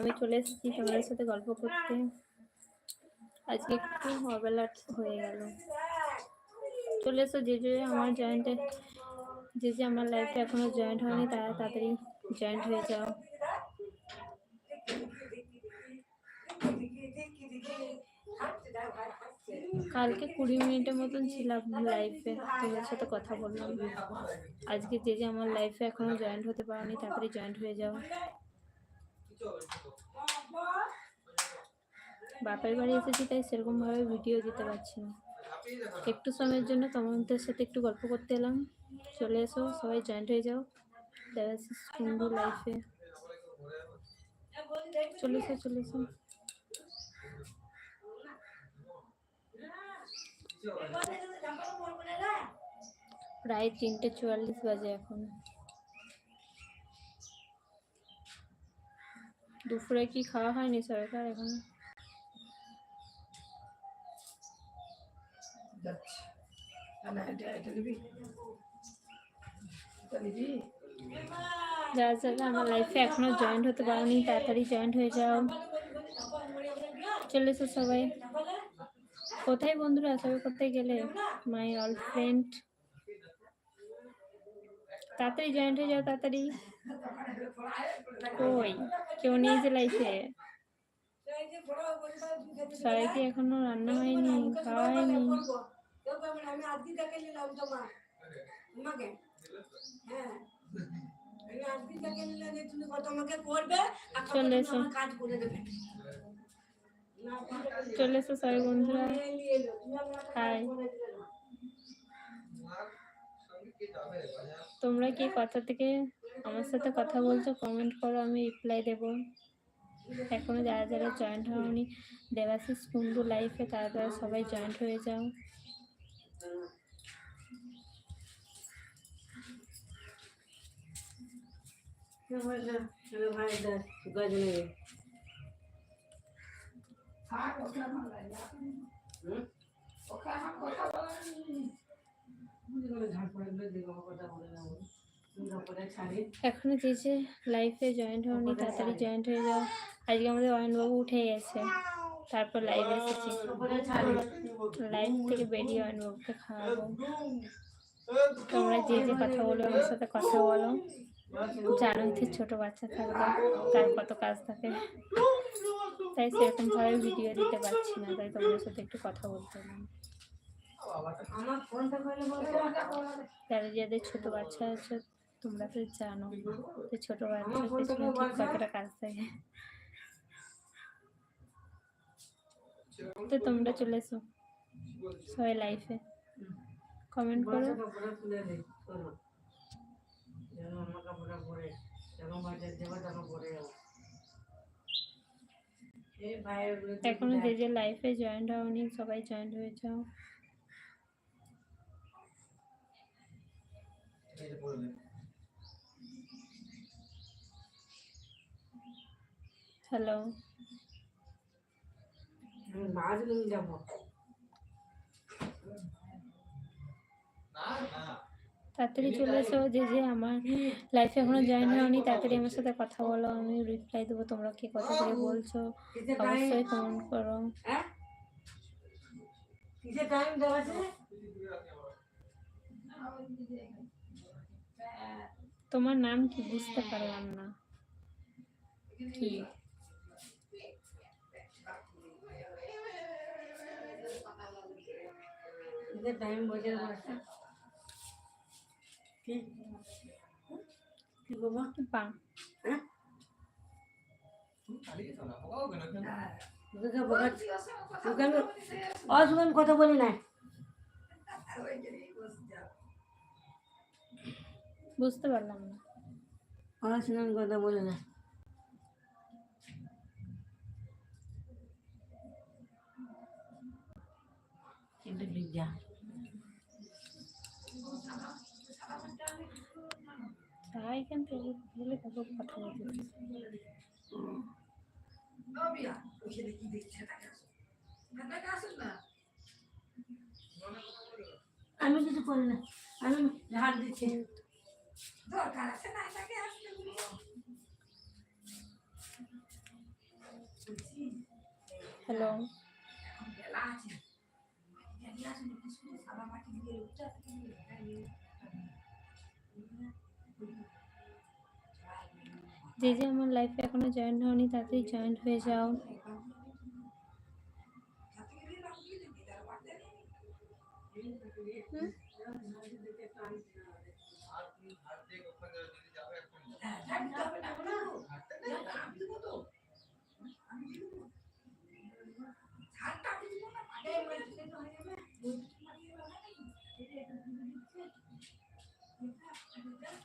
আমি চলে এসেছি তোমাদের সাথে গল্প করতে। আজকে একটু অবেলা হয়ে গেল। চলে এসো, যে যে আমার জয়েন্টে যে যে আমার লাইফে এখনও জয়েন্ট হয়নি, তারা তাড়াতাড়ি জয়েন্ট হয়ে যাও। কালকে কুড়ি মিনিটের মতন ছিলাম লাইফে তোমাদের সাথে কথা বললাম। আজকে যে যে আমার লাইফে এখনও জয়েন্ট হতে পারোনি, তাড়াতাড়ি জয়েন্ট হয়ে যাও। বাপের বাড়ি এসেছি, তাই সেরকম ভাবে ভিডিও দিতে পারছি না। একটু সময়ের জন্য তোমাদের সাথে একটু গল্প করতে এলাম। চলে এসো, সবাই জয়েন্ট হয়ে যাও। দেবাশিস কুন্ডু লাইফে চলে এসো চলে এসো। প্রায় তিনটে চুয়াল্লিশ বাজে এখন। দুপুরে কি খাওয়া হয়নি সরকার এখন? যারা যারা আমার লাইফে এখনও জয়েন্ট হতে পারেনি তাড়াতাড়ি জয়েন্ট হয়ে যাও। চলে এসো সবাই। কোথায় বন্ধুরা? সবাই কোথায় গেলে? মাই অল ফ্রেন্ড তাড়াতাড়ি জয়েন্ট হয়ে যাও তাড়াতাড়ি। কই কেউ নেই যে লাইফে সবাইকে এখনও রান্না হয়নি খাওয়া হয়নি তোমাকে করবে চলে এসো। চলে এসো সবাই বন্ধুরা নিয়ে হাই। তোমরা কি কথা থেকে আমার সাথে কথা বলছো কমেন্ট করো, আমি রিপ্লাই দেবো। এখনও যারা যারা জয়েন্ট হয়নি দেবাশিস কুন্ডু লাইফে তারা তারা সবাই জয়েন্ট হয়ে যাও। কথা বলে এখনও যে যে লাইফে জয়েন্ট হয়নি তাড়াতাড়ি জয়েন্ট হয়ে যাও। আজকে আমাদের অয়নবাবু উঠে গেছে। তারপর লাইভে এসেছি। লাইভ থেকে বেরিয়ে অয়নবাবুকে খাওয়াবো। তোমরা যে যে কথা বলো আমার সাথে কথা বলো। জানোই তো ছোট বাচ্চা থাকবে, তার কত কাজ থাকে। তাই সেরকম ভাবে ভিডিও দিতে পারছি না, তাই তোমাদের সাথে একটু কথা বলতে এলাম যারা যাদের ছোট বাচ্চা আছে তোমরা তো জানো যে ছোট বাচ্চার পেছনে ঠিক কতটা কাজ থাকে। তো তোমরা চলে এসো সবাই লাইফে কমেন্ট করো। এখনও যে যে লাইফে জয়েন্ট হওনি সবাই জয়েন্ট হয়ে যাও হ্যালো। মাছ নিয়ে যাব। তাড়াতাড়ি চলে এসো যে যে আমার লাইফে এখনও জয়েন হওনি তাড়াতাড়ি আমার সাথে কথা বলো আমি রিপ্লাই দেবো তোমরা কি কথা করে বলছো অবশ্যই কমেন্ট করো। হ্যাঁ? কিসে টাইম দেওয়া আছে? তোমার নাম কি? বুঝতে পারলাম না। কি কিসে টাইম বোঝে না আছে কি? কি বাবা পা। হ্যাঁ? কথা বলি না বুঝতে পারলাম না। অসুখান কথা বলি না বিদ্যা তাই এখান থেকে বলে তারপর কথা বলতে নবিয়া ওখানে কি দেখছে তাকে তাকে আসেন না আমি কিছু করি না। আমি ঝাড় দিচ্ছি। দরকার আছে। না তাকে আসলে হ্যালো এখন বেলা আছে যে যে আমার লাইফে এখনও জয়েন হয়নি তাড়াতাড়ি জয়েন হয়ে যাও।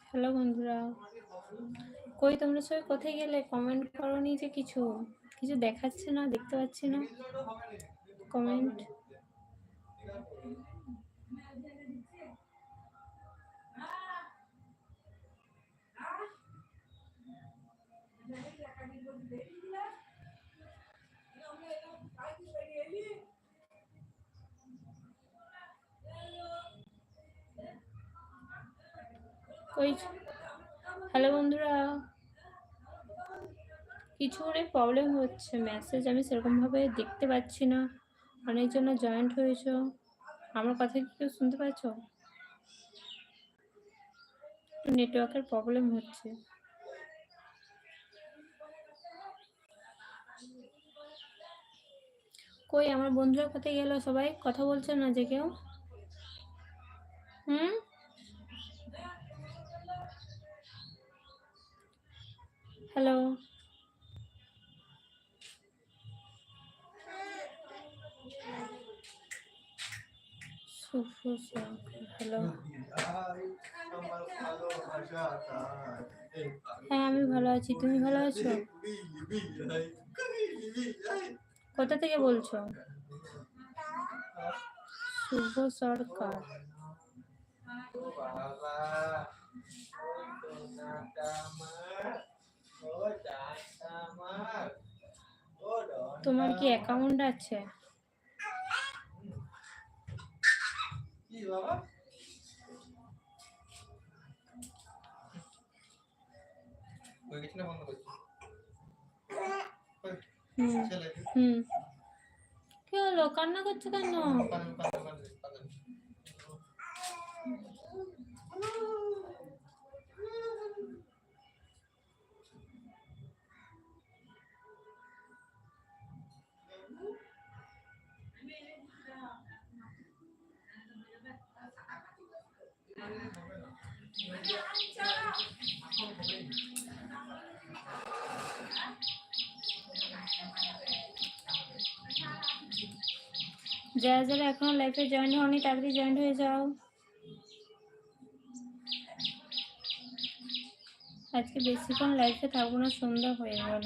হ্যালো বন্ধুরা। কই তোমরা সবাই কোথায় গেলে? কমেন্ট করনি যে কিছু। কিছু দেখাচ্ছে না, দেখতে পাচ্ছি না। কমেন্ট ওই হ্যালো বন্ধুরা। কিছু করে প্রবলেম হচ্ছে। মেসেজ আমি সেরকমভাবে দেখতে পাচ্ছি না। অনেকজন জয়েন্ট হয়েছো। আমার কথা কি কেউ শুনতে পাচ্ছ? নেটওয়ার্কের প্রবলেম হচ্ছে। কই, আমার বন্ধুরা কোথায় গেল সবাই? কথা বলছে না যে কেউ? হুম? হ্যালো হ্যালো হ্যাঁ আমি ভালো আছি। তুমি ভালো আছো? কোথা থেকে বলছো? শুভ সরকার। তোমার কি অ্যাকাউন্ট আছে? কি বাবা? ওই কিছু না বন্ধ করছি। হুম ছেলে হুম। কি হলো? কান্না করছ কেন? যারা যারা এখনও লাইফে জয়েন হওনি, তাড়াতাড়ি জয়েন হয়ে যাও। আজকে বেশিক্ষণ লাইফে থাকব না সন্ধ্যা হয়ে গেল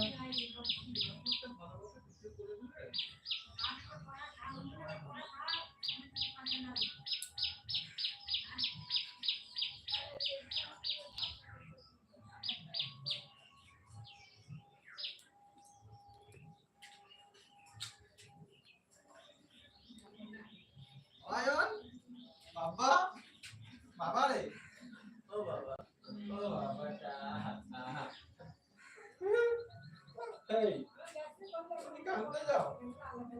আয়ন বাবা বাবা রে ও বাবা ও বাবাটা এই তুমি কাঁদতে যাও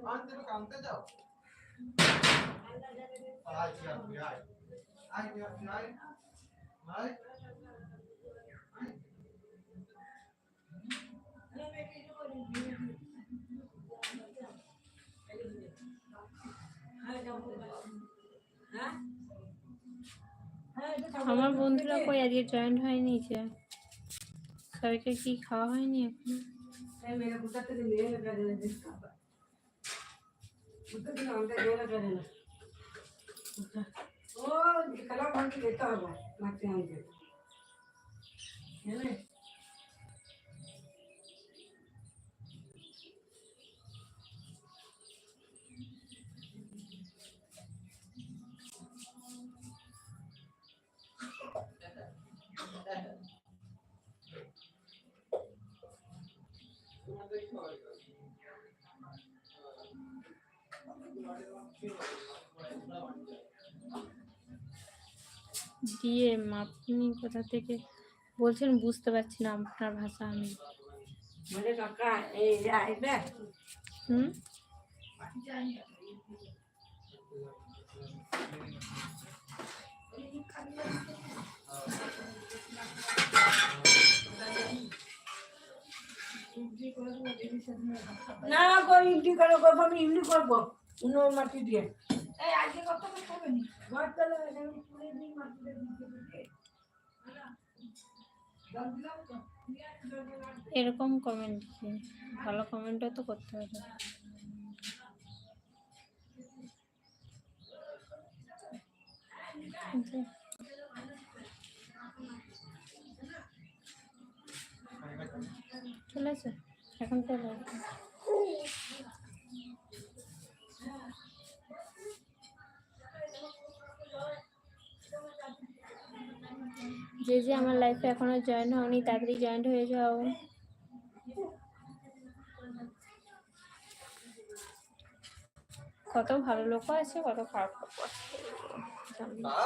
আজ তুমি কাঁদতে যাও আয় কি আপনি আয় আয় কি আপনি আয় আয় আমার বন্ধুরা কই? আজকে জয়েন হয়নি যে। সবাইকে কি খাওয়া হয়নি এখন? मेरे দিয়ে আপনি কোথা থেকে? বলছেন বুঝতে পারছি না আপনার ভাষা আমি। এই আইবে? হুম? না করব ইমনি করো গো আমি ইমনি করব। উনো মাটি দিয়ে এই আজকে কত করে খাবে নি ঘর তলে এখানে পুড়ে দিই মাটিটা দিতে দিতে। জল দিলাম এরকম কমেন্ট কি ভালো কমেন্টও তো করতে হবে চলে আসে এখন তো যে যে আমার লাইফে এখনও জয়েন হওনি, তাড়াতাড়ি জয়েন হয়ে যাও। কত ভালো লোকও আছে, কত খারাপ বাহ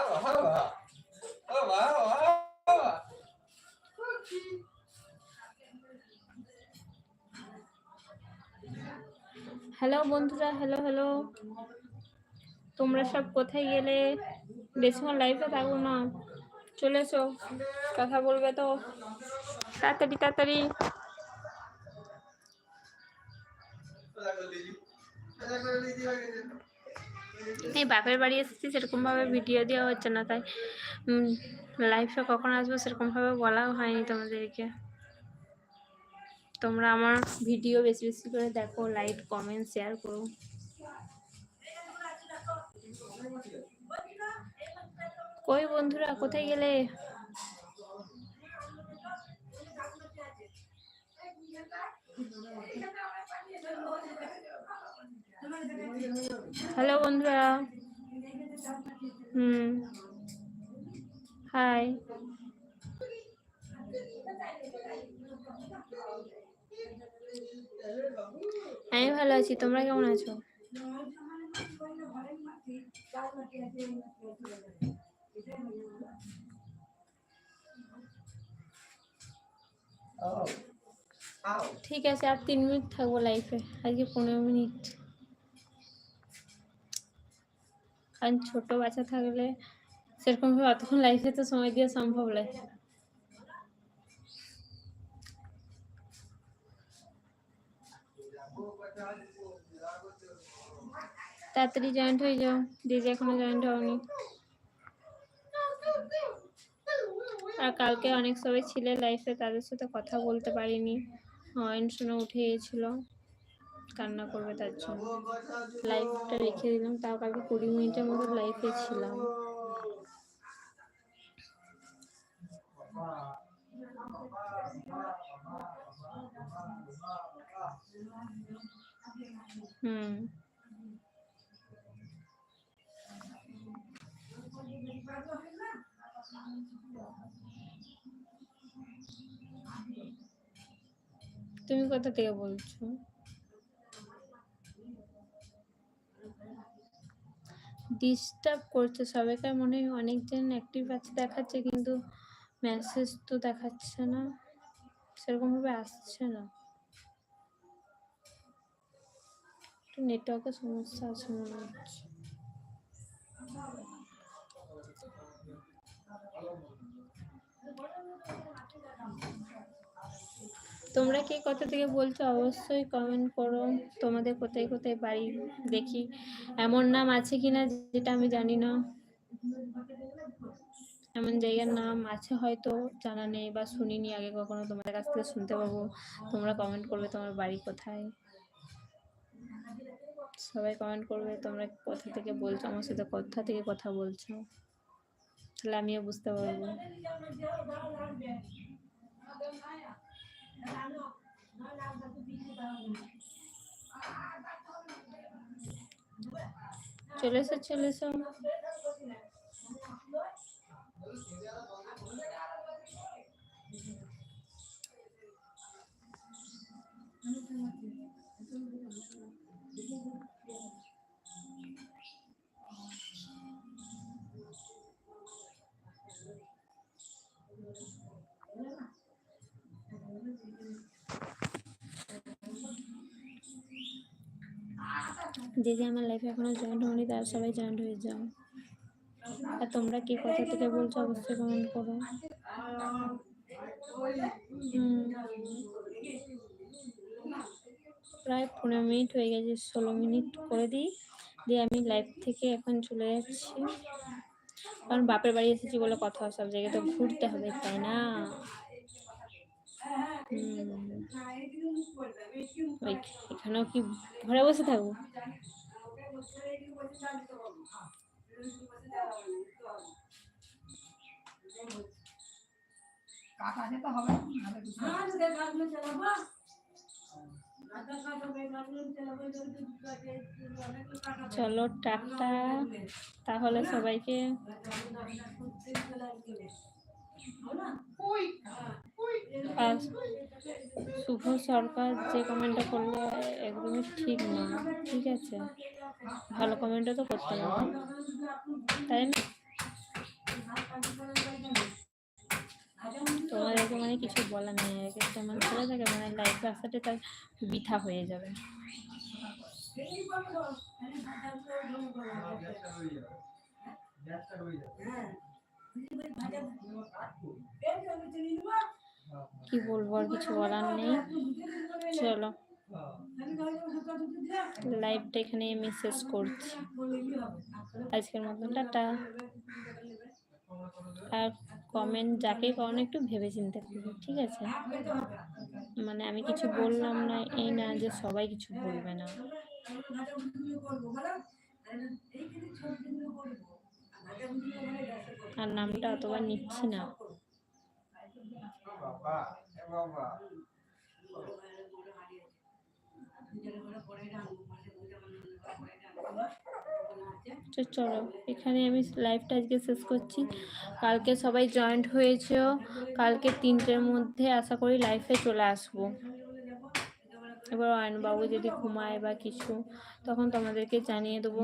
হ্যালো বন্ধুরা হ্যালো হ্যালো তোমরা সব কোথায় গেলে? বেশিক্ষণ লাইফে থাকো না। চলে এসো। কথা বলবে তো। তাড়াতাড়ি তাড়াতাড়ি। এই বাপের বাড়ি এসেছি, সেরকমভাবে ভিডিও দেওয়া হচ্ছে না, তাই লাইফে কখন আসব সেরকমভাবে বলাও হয়নি তোমাদেরকে। তোমরা আমার ভিডিও বেশি বেশি করে দেখো লাইক কমেন্ট শেয়ার করো। কই বন্ধুরা কোথায় গেলে? হ্যালো বন্ধুরা। হুম। হাই আমি ভালো আছি তোমরা কেমন আছো? ঠিক আছে আর তিন মিনিট থাকব লাইফে আজকে পনেরো মিনিট কারণ ছোট বাচ্চা থাকলে সেরকমভাবে অতক্ষণ লাইফে তো সময় দেওয়া সম্ভব নয় তাড়াতাড়ি জয়েন্ট হয়ে যাও যে যে এখনও জয়েন্ট হওনি আর কালকে অনেক সবাই ছিলে লাইফে তাদের সাথে কথা বলতে পারিনি। হয়ন শুনে উঠে গিয়েছিল কান্না করবে তার জন্য। লাইফটা রেখে দিলাম, তাও কালকে কুড়ি মিনিটের মতো লাইফে ছিলাম। হুম। তুমি কোথা থেকে বলছো? ডিস্টার্ব করছে সবাইকার মনে হয় অনেকজন অ্যাক্টিভ আছে, দেখাচ্ছে, কিন্তু মেসেজ তো দেখাচ্ছে না। সেরকমভাবে আসছে না। একটু নেটওয়ার্কের সমস্যা আছে মনে হচ্ছে। তোমরা কে কোথা থেকে বলছো? অবশ্যই কমেন্ট করো। তোমাদের কোথায় কোথায় বাড়ি দেখি। এমন নাম আছে কিনা যেটা আমি জানি না। এমন জায়গার নাম আছে হয়তো, জানা নেই বা শুনিনি, আগে কখনো তোমাদের কাছ থেকে শুনতে পাবো। তোমরা কমেন্ট করবে তোমার বাড়ি কোথায়। সবাই কমেন্ট করবে তোমরা কোথা থেকে বলছো, আমার সাথে কোথা থেকে কথা বলছো। তাহলে আমিও বুঝতে পারব। চলে এসো চলে এসো Thank you. যে যে আমার লাইফে এখনও জয়েন্ট হয়নি তারা সবাই জয়েন্ট হয়ে যাও। আর তোমরা কি কথা থেকে বলছো? অবশ্যই কমেন্ট করো। প্রায় পনেরো মিনিট হয়ে গেছে, ষোলো মিনিট করে দিই। দিয়ে আমি লাইভ থেকে এখন চলে যাচ্ছি। কারণ বাপের বাড়ি এসেছি বলে কথা, সব জায়গায় তো ঘুরতে হবে, তাই না? এখানেও কি ঘরে বসে থাকব? চলো টাটা। তাহলে সবাইকে শুভ সরকার যে কমেন্টটা করলে, একদমই ঠিক না। ঠিক আছে? ভালো কমেন্টও তো করতে হবে। তাই না? তোমাদেরকে মানে কিছু বলার নেই। এক একটা মানুষ ছেলে থাকে মানে লাইফ আসাতে তার বৃথা হয়ে যাবে। হয়ে। কি বলব আর কিছু বলার নেই। চলো। লাইভটা এখানে শেষ করছি। আজকের মতন টাটা। আর কমেন্ট যাকে করেন একটু ভেবে চিন্তে করবে, ঠিক আছে? মানে আমি কিছু বললাম না, এই না যে সবাই কিছু বলবে না। আর নামটা অতবার নিচ্ছি না। তো চলো এখানে আমি লাইভটা আজকে শেষ করছি। কালকে সবাই জয়েন্ট হয়েছে। কালকে তিনটের মধ্যে আশা করি লাইফে চলে আসব। এবার অয়নবাবু যদি ঘুমায় বা কিছু তখন তোমাদেরকে জানিয়ে দেবো।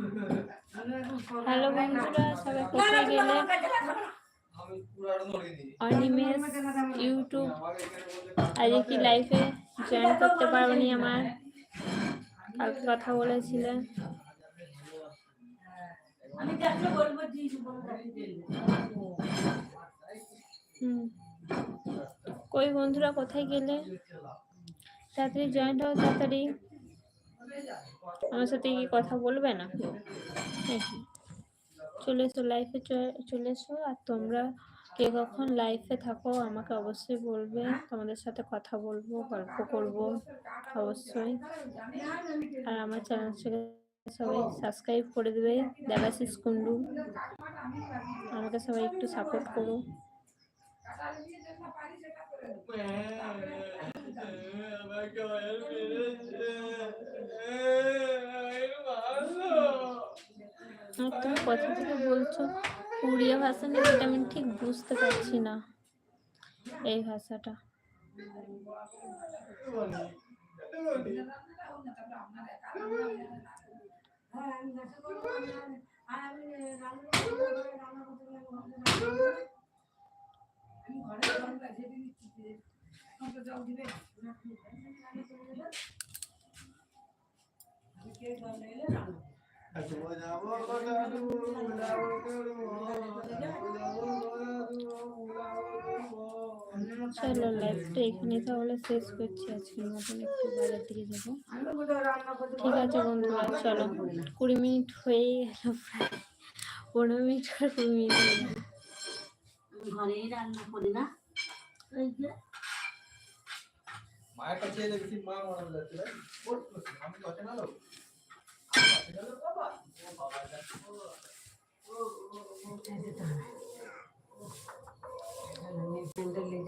বন্ধুরা সবাই কোথায় গেলে? অনিমেষ ইউটিউব আজকে কি লাইফে জয়েন করতে আমার? কালকে কথা বলেছিলে। আমি দেখলে বলব জি হুম। কই বন্ধুরা কোথায় গেলে? তাড়াতাড়ি জয়েন্ট হও তাড়াতাড়ি। আমার সাথে কি কথা বলবে না? এই, চলে এসো লাইফে চলে এসো আর তোমরা কে কখন লাইফে থাকো, আমাকে অবশ্যই বলবে। তোমাদের সাথে কথা বলব, গল্প করব, অবশ্যই। আর আমার চ্যানেল সবাই সাবস্ক্রাইব করে দেবে দেবাশিস কুন্ডু আমাকে সবাই একটু সাপোর্ট করো। আমাকে অয়েল মেরেছে মারলো আর তুমি কথা থেকে বলছো উড়িয়া ভাষা নিয়ে আমি ঠিক বুঝতে পারছি না, এই ভাষাটা। আমি ঘরে চলো লাইফটা এখানে তাহলে শেষ করছি। আজকের মতন একটু বাজার দিকে যাব। ঠিক আছে বন্ধুরা চলো। কুড়ি মিনিট হয়ে গেল পনেরো মিনিট আর কুড়ি মিনিট ঘরেই রান্না করি না। মায়ের কাছে মা মনে হচ্ছে না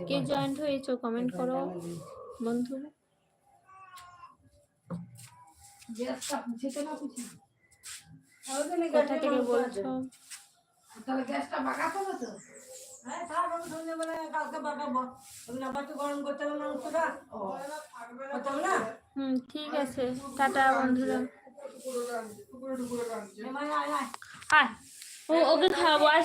কে জয়েন্ট হয়েছো? কমেন্ট করো, বন্ধু। কোথা থেকে বলছো? গ্যাসটা হ্যাঁ কালকে করতে হবে হুম, ঠিক আছে। টাটা, বন্ধুরা। আয় আয় ও ওকে খাওয়াবো আচ্ছা